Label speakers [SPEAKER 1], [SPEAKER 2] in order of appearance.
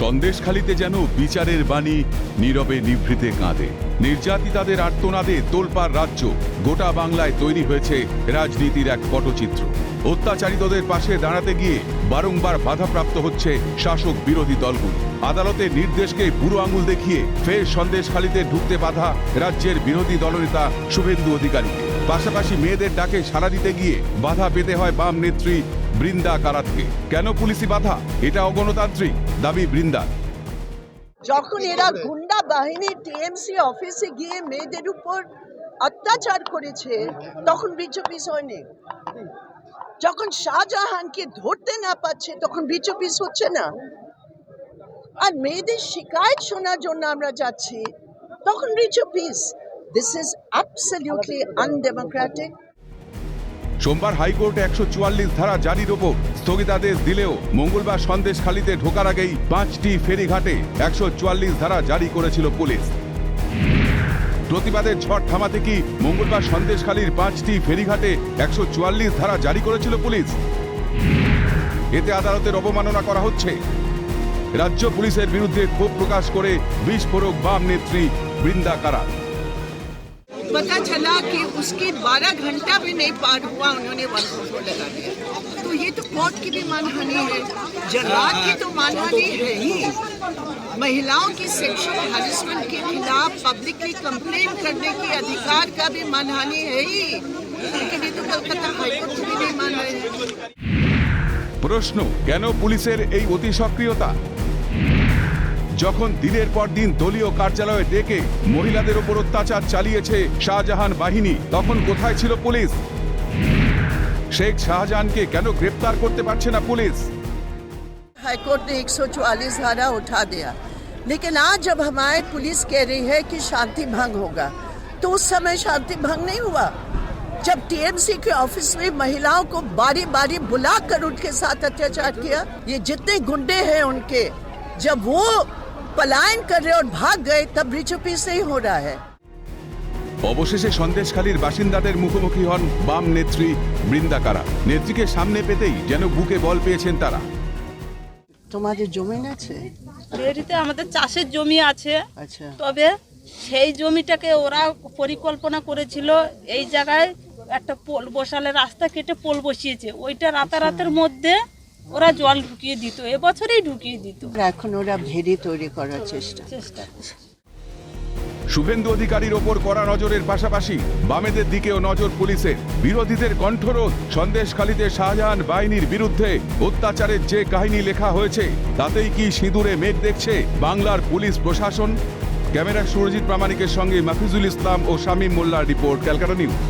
[SPEAKER 1] সন্দেশখালিতে যেন বিচারের বাণী নীরবে নিভৃতে কাঁদে। নির্যাতিতাদের আর্তনাদে তোলপাড় রাজ্য, গোটা বাংলায় তৈরি হয়েছে রাজনীতির এক পটচিত্র। অত্যাচারিতদের পাশে দাঁড়াতে গিয়ে বারংবার বাধাপ্রাপ্ত হচ্ছে শাসক বিরোধী দলগুলি। আদালতের নির্দেশকে বুড়ো আঙুল দেখিয়ে ফের সন্দেশখালিতে ঢুকতে বাধা রাজ্যের বিরোধী দলনেতা শুভেন্দু অধিকারীকে। পাশাপাশি মেয়েদের ডাকে সাড়া দিতে গিয়ে বাধা পেতে হয় বাম নেত্রী বৃন্দা কারাতকে। কেন পুলিশি বাধা? এটা অগণতান্ত্রিক, দাবি বৃন্দার
[SPEAKER 2] যখন এরা গুন্ডা বাহিনী টিএমসি অফিসে গিয়ে মেয়েদের উপর অত্যাচার করেছে, তখন বিচপিস হয়নি। যখন শাহজাহানকে ধরতে না পাচ্ছে তখন বিচপিস হচ্ছে না। আর মেয়েদের শিকায়ত শোনার জন্য আমরা যাচ্ছি, তখন বিচপিস দিস ইজ অ্যাবসলিউটলি আনডেমোক্রেটিক
[SPEAKER 1] সোমবার হাইকোর্টে একশো চুয়াল্লিশ ধারা জারির ওপর স্থগিতাদেশ দিলেও মঙ্গলবার সন্দেশখালিতে ঢোকার আগেই পাঁচটি ফেরিঘাটে একশো চুয়াল্লিশ ধারা জারি করেছিল পুলিশ। প্রতিবাদের ঝড় থামাতে কি মঙ্গলবার সন্দেশখালীর পাঁচটি ফেরিঘাটে একশো চুয়াল্লিশ ধারা জারি করেছিল পুলিশ? এতে আদালতের অবমাননা করা হচ্ছে। রাজ্য পুলিশের বিরুদ্ধে ক্ষোভ প্রকাশ করে বিস্ফোরক বাম নেত্রী বৃন্দা কারাত।
[SPEAKER 2] पता चला कि उसकी 12 घंटा भी नहीं पार हुआ उन्होंने वन को लगा दिया तो ये तो कोर्ट की भी मानहानि है जरात की तो मानहानि है ही महिलाओं की सेक्सुअल हरेसमेंट के खिलाफ पब्लिकली कंप्लेन करने की अधिकार का भी मानहानि है ही लेकिन ये तो कलकत्ता हाईकोर्ट भी नहीं मान रहे हैं
[SPEAKER 1] প্রশ্ন কেন পুলিশের এই অতি সক্রিয়তা যখন দিনের পর দিন দলীয় কার্যালয়ে ডেকে মহিলাদের ওপর অত্যাচার চালিয়েছে শাহজাহান বাহিনী তখন কোথায় ছিল পুলিশ শেখ শাহজাহানকে কেন গ্রেপ্তার করতে পারছে না পুলিশ
[SPEAKER 2] हाईकोर्ट ने 144 धारा उठा दिया लेकिन आज जब हमारी पुलिस कह रही है कि शांति भंग होगा तो उस समय शांति भंग नहीं हुआ जब टीएमसी के ऑफिस में महिलाओं को बारी बारी बुलाकर उनके साथ अत्याचार किया ये जितने गुंडे हैं उनके जब वो पलायन कर रहे और भाग गए तब रिचुपी से ही हो रहा है
[SPEAKER 1] অবশেষে সন্দেশখালীর বাসিন্দাদের মুখোমুখি হন বাম নেত্রী বৃন্দাকারা নেত্রীকে সামনে পেতেই যেন বুকে বল পেয়েছেন তারা
[SPEAKER 2] তোমাদের জমি আছে
[SPEAKER 3] ডেয়ারিতে আমাদের চাষের জমি আছে
[SPEAKER 2] আচ্ছা
[SPEAKER 3] তবে সেই জমিটাকে ওরা পরিকল্পনা করেছিল এই জায়গায় একটা পোল বসালে রাস্তা কেটে পোল বসিয়েছে ওইটা রাতারাতের মধ্যে ওরা জল ঢুকিয়ে দিত এবছরেই ঢুকিয়ে দিত।
[SPEAKER 2] এখন ওরা ভেরি তৈরি করার চেষ্টা।
[SPEAKER 3] চেষ্টা
[SPEAKER 1] শুভেন্দু অধিকারীর ওপর কড়া নজরের পাশাপাশি বামেদের দিকেও নজর পুলিশের। বিরোধীদের কণ্ঠরোধ সন্দেশখালীতে শাহজাহান বাহিনীর বিরুদ্ধে অত্যাচারের যে কাহিনী লেখা হয়েছে তাতেই কি সিঁদুরে মেঘ দেখছে বাংলার পুলিশ প্রশাসন? ক্যামেরা সুরজিৎ প্রামাণিকের সঙ্গে মাফিজুল ইসলাম ও শামীম মোল্লার রিপোর্ট ক্যালকাটা নিউজ।